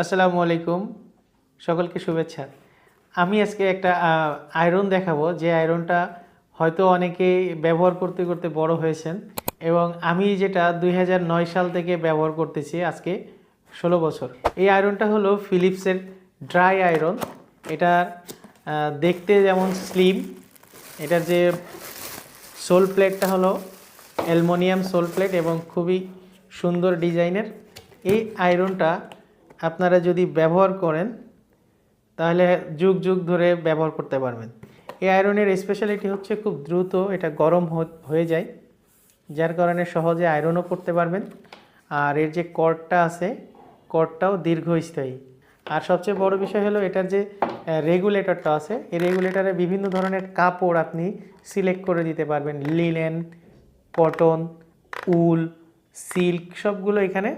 আসসালামু আলাইকুম। সকলকে শুভেচ্ছা। আমি আজকে একটা আয়রন দেখাবো। যে আয়রনটা হয়তো অনেকে ব্যবহার করতে করতে বড় হয়েছেন এবং আমি যেটা দুই হাজার নয় সাল থেকে ব্যবহার করতেছি আজকে ষোলো বছর। এই আয়রনটা হলো ফিলিপসের ড্রাই আয়রন এটা দেখতে যেমন স্লিম এটার যে সোল প্লেটটা হলো অ্যালমোনিয়াম সোল প্লেট এবং খুবই সুন্দর ডিজাইনের। এই আয়রনটা আপনারা যদি ব্যবহার করেন, তাহলে যুগ যুগ ধরে ব্যবহার করতে পারবেন। এই আয়রনের স্পেশালিটি হচ্ছে খুব দ্রুত এটা গরম হয়ে যায়, যার কারণে সহজে আয়রনও করতে পারবেন। আর এর যে কর্ডটা আছে, কর্ডটাও দীর্ঘস্থায়ী। আর সবচেয়ে বড় বিষয় হলো এটার যে রেগুলেটরটা আছে, এই রেগুলেটরে বিভিন্ন ধরনের কাপড় আপনি সিলেক্ট করে দিতে পারবেন। লিনেন কটন উল সিল্ক সবগুলো এখানে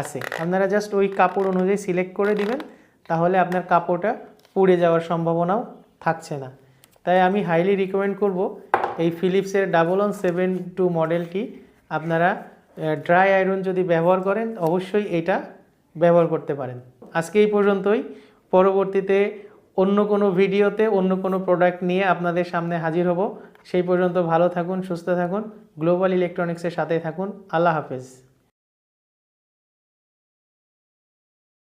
আছে। আপনারা জাস্ট ওই কাপড় অনুযায়ী সিলেক্ট করে দিবেন, তাহলে আপনার কাপড়টা পুড়ে যাওয়ার সম্ভাবনাও থাকছে না। তাই আমি হাইলি রিকমেন্ড করব এই ফিলিপসের ডাবল ওয়ান সেভেন টু মডেলটি আপনারা ড্রাই আয়রন যদি ব্যবহার করেন, অবশ্যই এটা ব্যবহার করতে পারেন। আজকে এই পর্যন্তই। পরবর্তীতে অন্য কোনো ভিডিওতে, অন্য কোনো প্রোডাক্ট নিয়ে আপনাদের সামনে হাজির হব। সেই পর্যন্ত ভালো থাকুন, সুস্থ থাকুন। গ্লোবাল ইলেকট্রনিক্সের সাথে থাকুন। আল্লাহ হাফেজ।